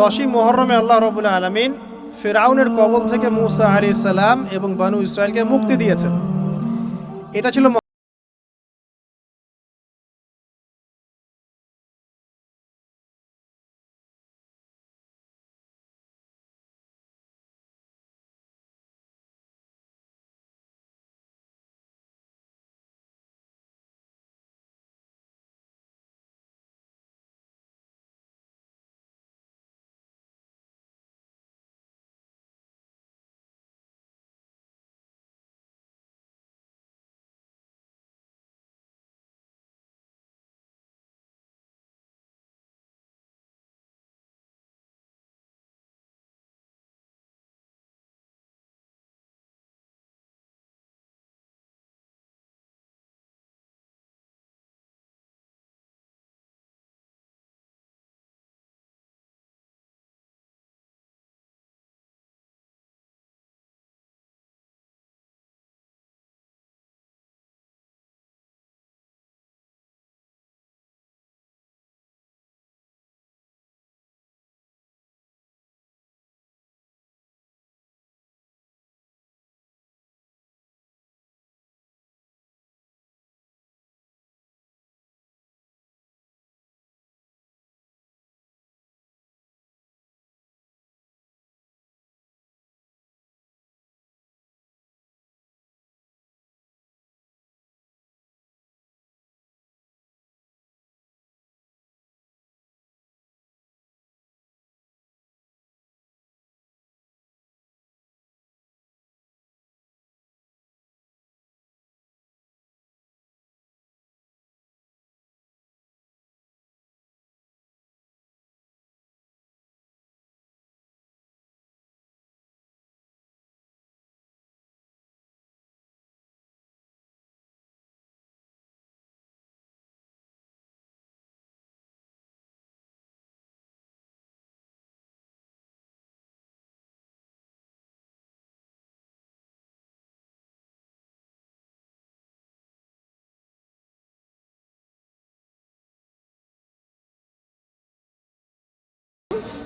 দশই মোহরমে আল্লাহ রবুল আলমিন ফেরাউনের কবল থেকে মুসা আলি সালাম এবং বানু ইসরায়েলকে মুক্তি দিয়েছেন। এটা ছিল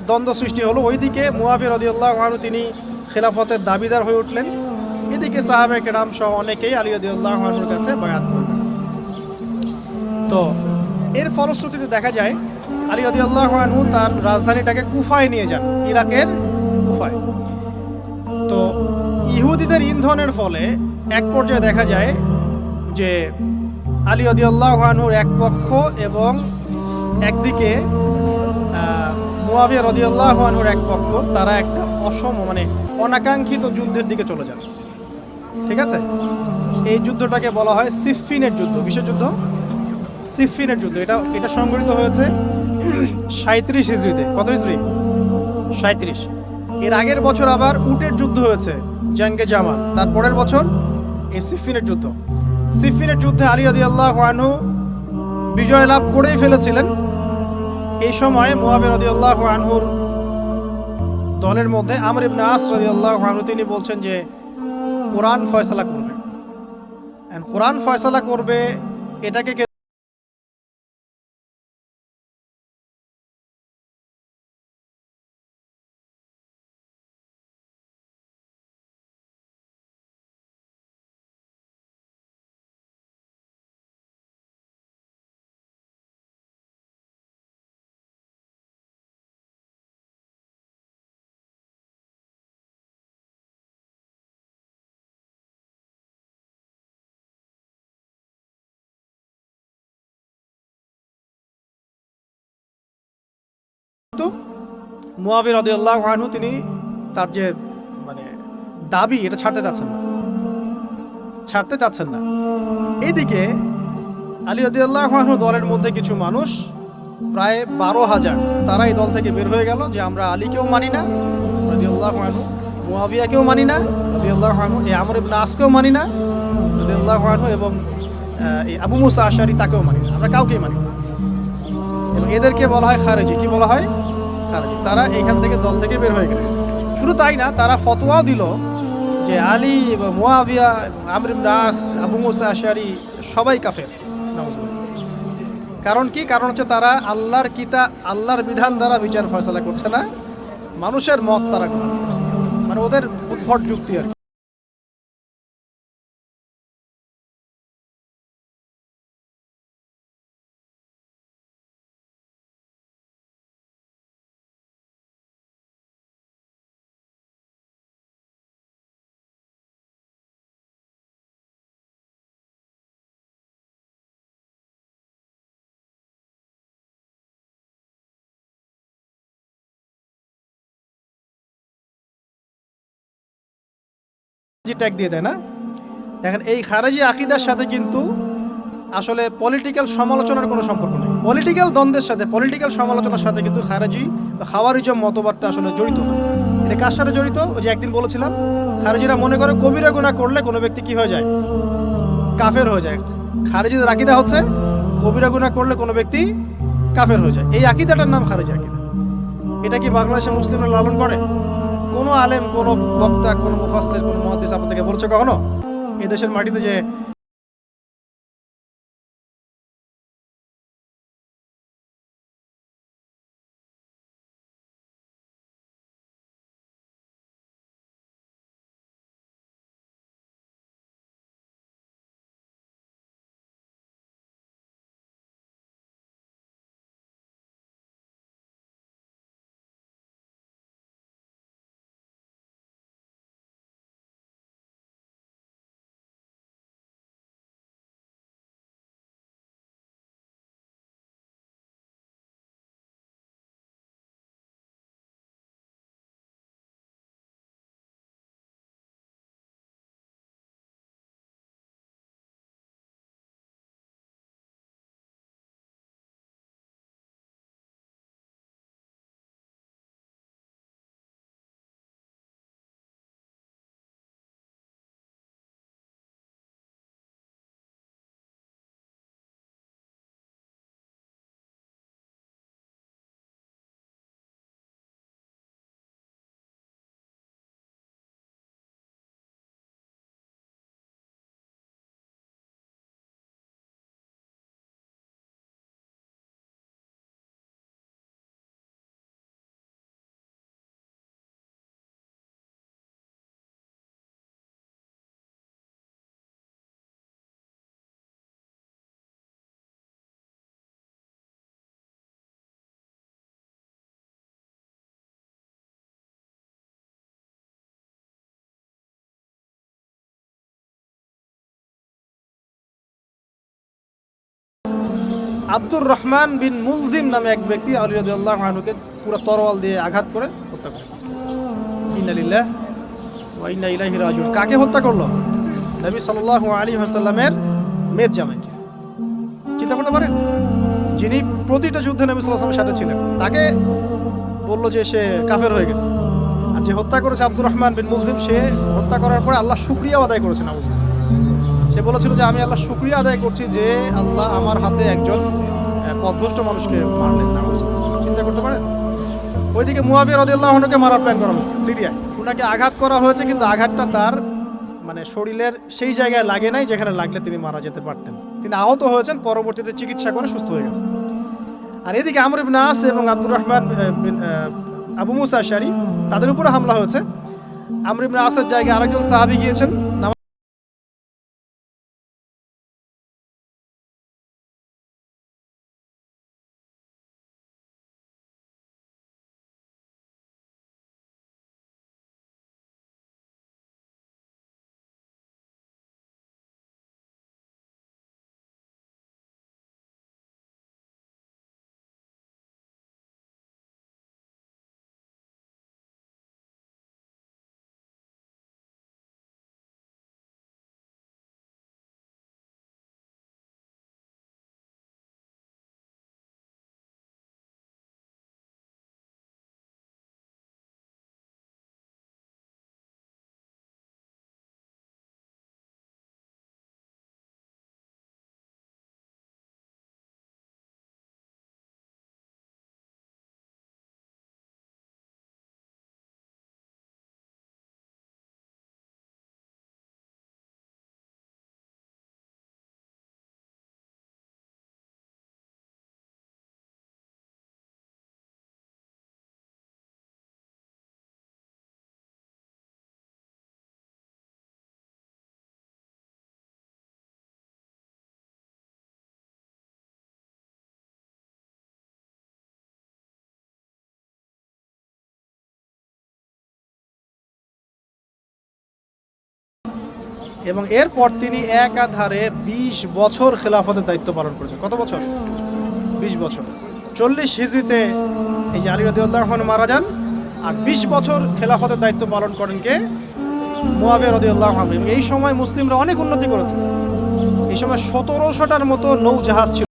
দ্বন্দ্ব সৃষ্টি হলো। ওইদিকে মুয়াফির রদিউল্লাহ আনহু তিনি খেলাফতের দাবিদার হয়ে উঠলেন। এদিকে সাহাবে কেরাম সহ অনেকেই আলী রদিউল্লাহ আনহুর কাছে বয়াত করলেন তো এর ফলশ্রুতিতে দেখা যায়, আলী রদিউল্লাহ আনহু তার রাজধানীটাকে কুফায় নিয়ে যান, ইরাকের কুফায়। তো ইহুদিদের ইন্ধনের ফলে এক পর্যায়ে দেখা যায় যে আলী রদিউল্লাহ আনহুর এক পক্ষ এবং একদিকে মুয়াবিয়া রদিউল্লাহ আনহুর এক পক্ষ, তারা একটা অসম মানে অনাকাঙ্ক্ষিত যুদ্ধের দিকে চলে যান ঠিক আছে? এই যুদ্ধটাকে বলা হয় সিফিনের যুদ্ধ। কিসের যুদ্ধ? সিফিনের যুদ্ধ। এটা এটা সংগঠিত হয়েছে সাঁত্রিশ হিজড়িতে। কত হিজড়ি? সাঁত্রিশ এর আগের বছর আবার উটের যুদ্ধ হয়েছে, জঙ্গে জামাল। তার পরের বছর এই সিফিনের যুদ্ধ। সিফিনের যুদ্ধে আলী রদি আল্লাহ বিজয় লাভ করেই ফেলেছিলেন। এই সময় মুয়াবির রদিউল্লাহ আনহুর দলের মধ্যে আমর ইবনে আস রদিউল্লাহ আনহু, তিনি বলছেন যে, কোরআন ফয়সালা করবে। কোরআন ফয়সালা করবে, এটাকে কিন্তু মুয়াবির রদিউল্লাহ আনহু তিনি তার যে মানে দাবি, এটা ছাড়তে চাচ্ছেন না। ছাড়তে চাচ্ছেন না। এইদিকে আলী রদিউল্লাহ আনহু দলের মধ্যে কিছু মানুষ, প্রায় বারো হাজার তারা এই দল থেকে বের হয়ে গেল যে আমরা আলীকেও মানি না রদিউল্লাহ আনহু, মুয়াবিয়াকেও মানি না রদিউল্লাহ আনহু, এই আমর ইবনে আসকেও মানি না রদিউল্লাহ আনহু এবং এই আবু মুসা আশারি তাকেও মানি না। আমরা কাউকেই মানি না। এবং এদেরকে বলা হয় খারেজি। কি বলা হয়? খারেজি। তারা এখান থেকে দল থেকে বের হয়ে গেলেন শুধু তাই না, তারা ফতোয়াও দিল যে আলী এবং মোয়াবিয়া এবং আমর ইবনে আবু মুসা আশারি সবাই কাফের। কারণ কি? কারণ হচ্ছে তারা আল্লাহর কিতা, আল্লাহর বিধান দ্বারা বিচার ফয়সলা করছে না। মানুষের মত তারা করছে মানে ওদের উদ্ভট যুক্তি আর কি। জি ট্যাগ দিয়ে দেয় না? দেখেন, এই খারেজি আকিদার সাথে কিন্তু আসলে পলিটিক্যাল সমালোচনার কোনো সম্পর্ক নেই। পলিটিক্যাল দ্বন্দ্বের সাথে পলিটিক্যাল সমালোচনার সাথে কিন্তু খারেজি বা খাওয়ারিজম মতবাদটা আসলে জড়িত না। এটা কার সাথে জড়িত? ওই যে একদিন বলেছিলাম, খারেজিরা মনে করে কবিরা গুণা করলে কোনো ব্যক্তি কি হয়ে যায়? কাফের হয়ে যায়। খারেজিদের আকিদা হচ্ছে, কবিরা গুণা করলে কোনো ব্যক্তি কাফের হয়ে যায়। এই আকিদাটার নাম খারেজি আকিদা। এটা কি বাংলাদেশে মুসলিমরা লালন করে? কোনো আলেম, কোনো বক্তা, কোনো মুফাসের কোনো মহাদেশ আপনাদেরকে বলছে কখনো? এদেশের দেশের মাটিতে যে আব্দুর রহমান বিন মুলজিম নামে এক ব্যক্তি আলী রাদিয়াল্লাহু আনহুকে পুরো তরোয়াল দিয়ে আঘাত করে হত্যা করে। কাকে হত্যা করল? নবী সাল্লাল্লাহু আলাইহি ওয়াসাল্লামের মেয়ের জামাইকে। চিন্তা করতে পারেন? যিনি প্রতিটা যুদ্ধে নবী সাল্লাল্লাহু সাথে ছিলেন, তাকে বলল যে সে কাফের হয়ে গেছে। আর যে হত্যা করেছে আব্দুর রহমান বিন মুলজিম, সে হত্যা করার পরে আল্লাহ শুকরিয়া আদায় করেছেন নাউজ সে বলেছিল যে আমি আল্লাহ শুক্রিয়া আদায় করছি যে আল্লাহ আমার হাতে একজন পথভ্রষ্ট মানুষকে মারলেন। চিন্তা করতে পারেন? ওইদিকে মুয়াবিয়া রদিয়াল্লাহকে মারার প্ল্যান করা হয়েছে সিরিয়ায়। ওনাকে আঘাত করা হয়েছে, কিন্তু আঘাতটা তার মানে শরীরের সেই জায়গায় লাগে নাই যেখানে লাগলে তিনি মারা যেতে পারতেন। তিনি আহত হয়েছেন, পরবর্তীতে চিকিৎসা করে সুস্থ হয়ে গেছেন। আর এদিকে আমর আস এবং আব্দুর রহমান আবু মুসা শারি তাদের উপরে হামলা হয়েছে। আমর ইবনে আসের জায়গায় আরেকজন সাহাবী গিয়েছেন। এবং এরপর তিনি একাধারে বিশ বছর খেলাফতের দায়িত্ব পালন করেছেন। কত বছর? বিশ বছর। চল্লিশ হিজড়িতে এই যে আলী রদিউল্লাহ রহমান মারা যান আর বিশ বছর খেলাফতের দায়িত্ব পালন করেন কে? মোয়াবে রদিউল্লাহ রহমান এই সময় মুসলিমরা অনেক উন্নতি করেছে। এই সময় সতেরোশোটার মতো নৌ জাহাজ ছিল।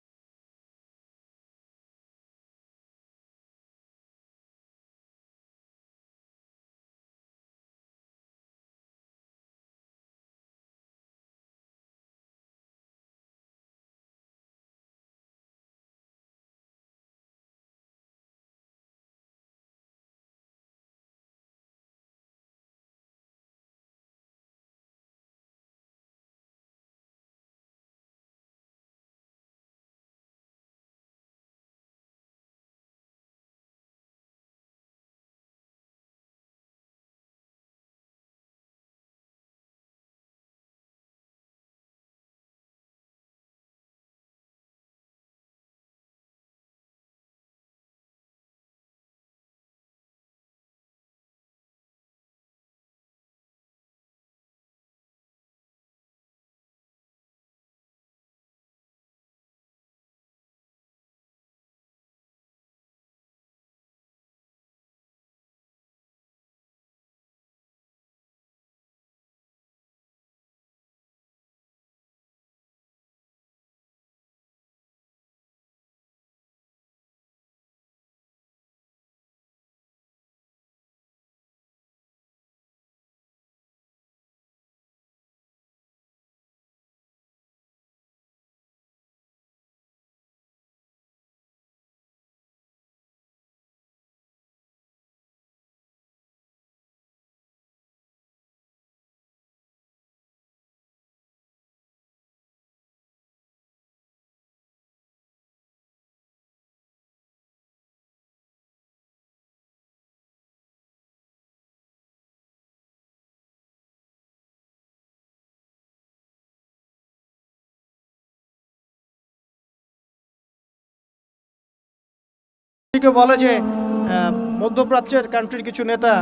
কেউ বলে যে মধ্যপ্রাচ্যের কান্ট্রির কিছু নেতা,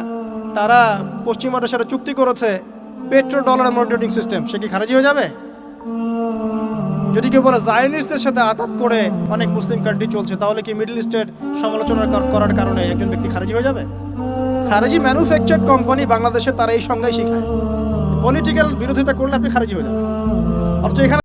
তারা পশ্চিমাদের সাথে চুক্তি করেছে পেট্রো ডলার মনিটরিং সিস্টেম সে কি খারিজি হয়ে যাবে? যদি কেউ বলে জায়নিস্টদের সাথে আঘাত করে অনেক মুসলিম কান্ট্রি চলছে, তাহলে কি মিডল ইস্টের সমালোচনা করার কারণে একজন ব্যক্তি খারিজি হয়ে যাবে? খারিজি ম্যানুফ্যাকচার কোম্পানি বাংলাদেশে তারা এই সংজ্ঞাই শিখায়। পলিটিক্যাল বিরোধিতা করলে আপনি খারিজি হয়ে যাবেন। অথচ এখানে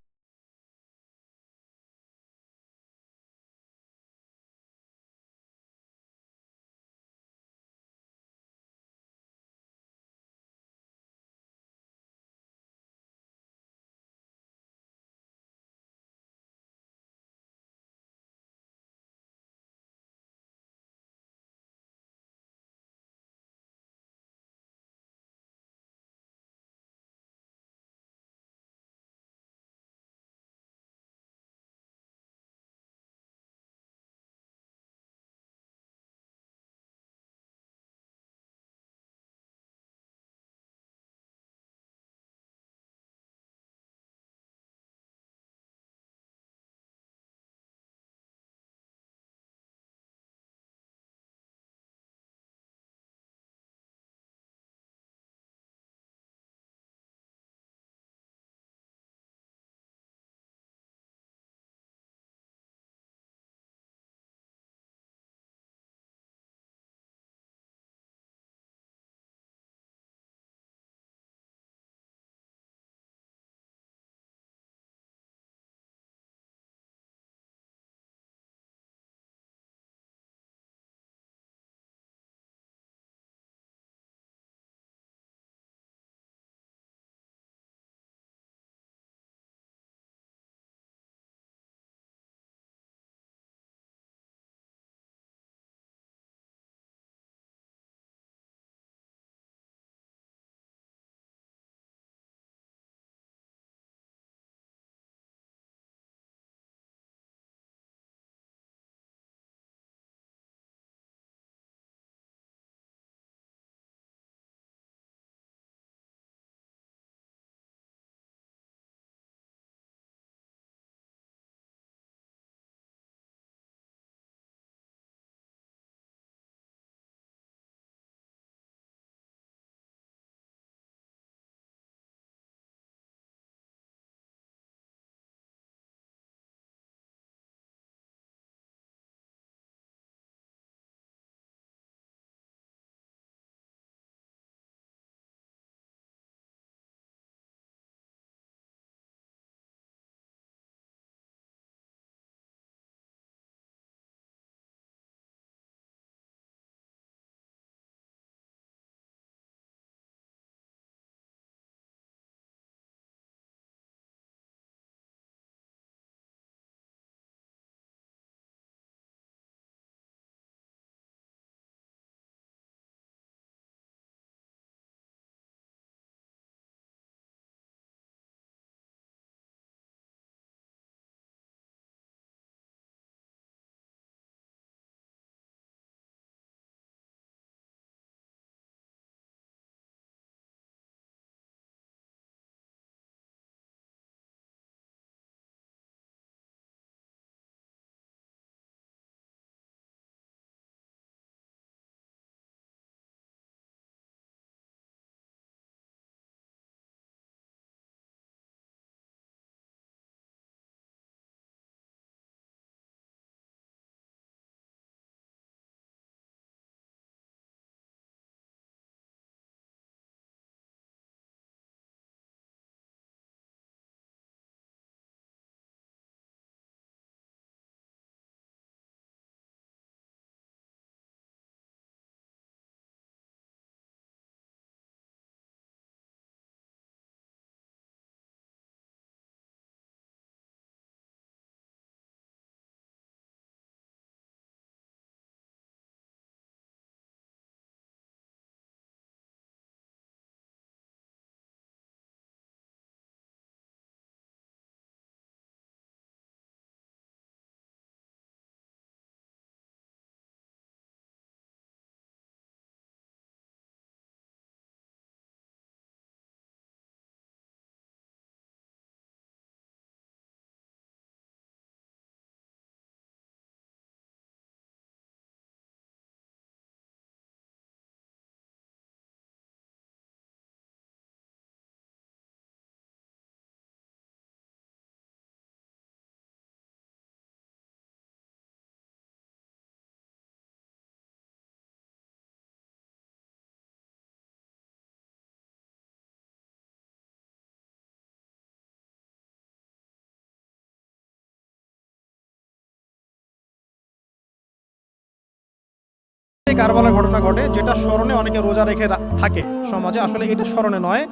কারবালার ঘটনা ঘটে, যেটা স্মরণে অনেকে রোজা রেখে থাকে সমাজে। আসলে এটা স্মরণে নয়।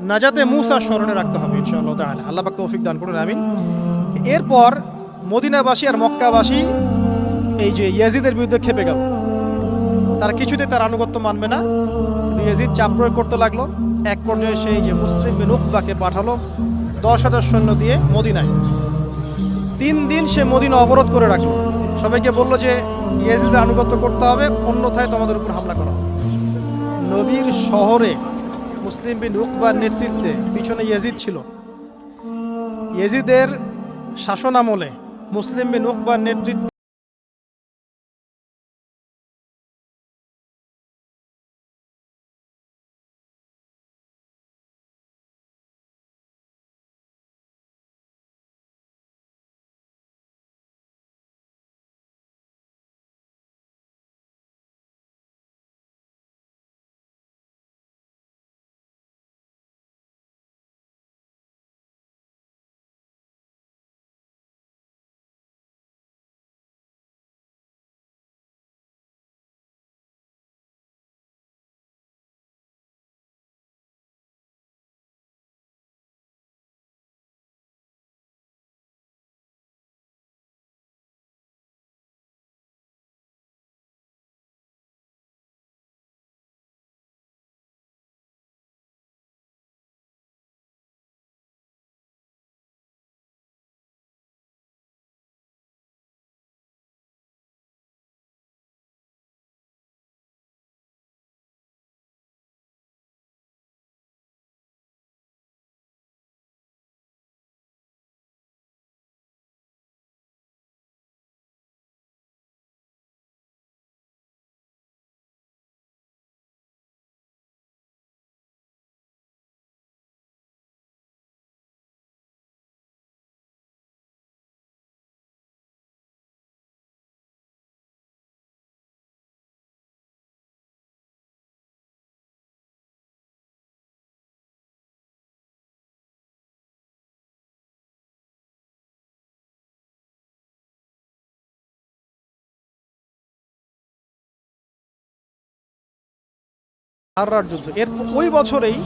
নাজাতে মুসা স্মরণে রাখতে হবে, ইনশাআল্লাহ তাআলা। আল্লাহ পাক তৌফিক দান করুন, আমিন। এরপর মদিনাবাসী আর মক্কাবাসী এই যে ইয়াজিদের বিরুদ্ধে খেপে গেল। তারা কিছুতে তার আনুগত্য মানবে না। ইয়াজিদ চাপ প্রয়োগ করতে লাগল। এক পর্যায়ে সেই যে মুসলিম বিন উকবাকে পাঠালো দশ হাজার সৈন্য দিয়ে মদিনায়। তিন দিন সে মদিনা অবরোধ করে রাখল। সবাইকে বলল যে ইয়াজিদের আনুগত্য করতে হবে, অন্যথায় তোমাদের উপর হামলা করা। নবীর শহরে মুসলিম বিন উকবার নেতৃত্বে পিছনে ইয়াজিদ ছিল ইয়াজিদের শাসন আমলে মুসলিম বিন উকবার নেতৃত্বে আররার যুদ্ধ। এর ওই বছরেই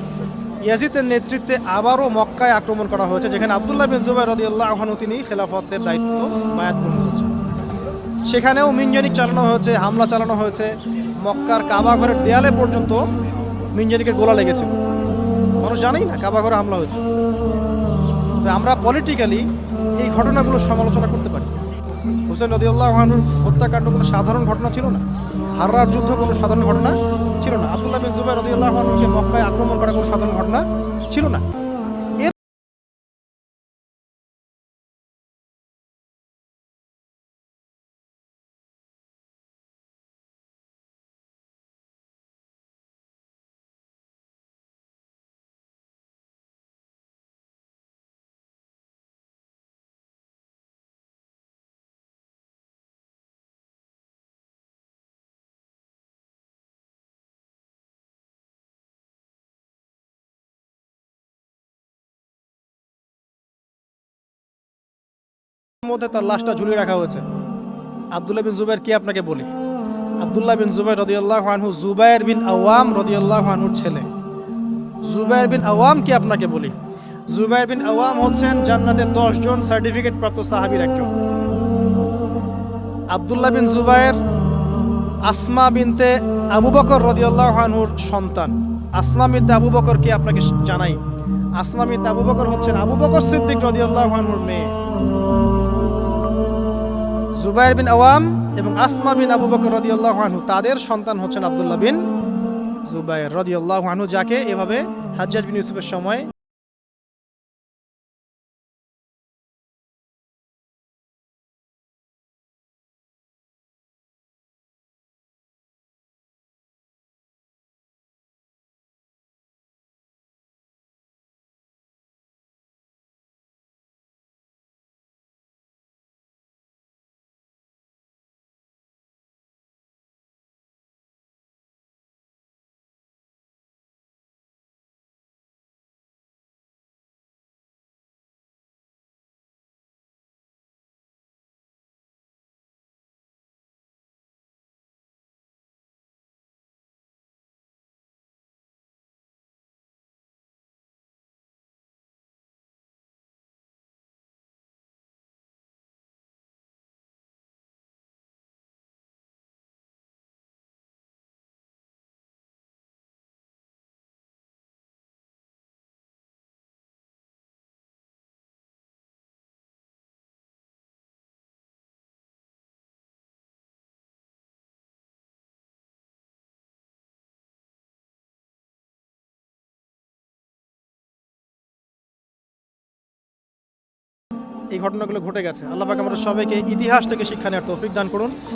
ইয়াজিদের নেতৃত্বে আবারও মক্কায় আক্রমণ করা হয়েছে, যেখানে আবদুল্লাহ বিন জুবাইর রাদিয়াল্লাহু আনহু তিনি খেলাফতের দায়িত্ব বায়াত গ্রহণ করেছেন। সেখানেও মিনজানিক চালানো হয়েছে, হামলা চালানো হয়েছে। মক্কার কাবা ঘরের দেয়ালে পর্যন্ত মিনজানিকের গোলা লেগেছে। মানুষ জানেই না, কাবা ঘরে হামলা হয়েছে। তবে আমরা পলিটিক্যালি এই ঘটনাগুলো সমালোচনা করতে পারি। হোসেন রদিউল্লাহ হত্যাকাণ্ড কোনো সাধারণ ঘটনা ছিল না। হাররার যুদ্ধ কোনো সাধারণ ঘটনা ছিল না। আব্দুল্লাহ বিন জুবাইর রদিউল্লাহ আহনুকে মক্কায় আক্রমণ করা কোনো সাধারণ ঘটনা ছিল না। মধ্যে তার লাশটা ঝুলিয়ে রাখা হয়েছে। আব্দুল্লাহ বিন জুবাইর কি আপনাকে বলি? আব্দুল্লাহ বিন জুবাইর রদিয়াল্লাহ আনহু, জুবাইর বিন আওয়াম রদিয়াল্লাহ আনহুর ছেলে। জুবাইর বিন আওয়াম কি আপনাকে বলি? জুবাইর বিন আওয়াম হচ্ছেন জান্নাতের দশ জন সার্টিফিকেট প্রাপ্ত সাহাবীর একজন। আব্দুল্লাহ বিন জুবাইর আসমা বিনতে আবু বকর রদিয়াল্লাহ আনহুর সন্তান। আসমা বিনতে আবু বকর কি আপনাকে জানাই? আসমা বিনতে আবু বকর হচ্ছেন আবু বকর সিদ্দিক রদিয়াল্লাহ আনহুর মেয়ে। জুবাইর বিন আওয়াম এবং আসমা বিন আবু বকর রদিউল্লাহ আনহু, তাদের সন্তান হচ্ছেন আবদুল্লাহ বিন জুবাইর রদিউল্লাহ আনহু, যাকে এভাবে হাজ্জাজ বিন ইউসুফের সময় এই ঘটনাগুলো ঘটে গেছে। আল্লাহ পাক আমাদের সবাইকে ইতিহাস থেকে শিক্ষা নেওয়ার তৌফিক দান করুন।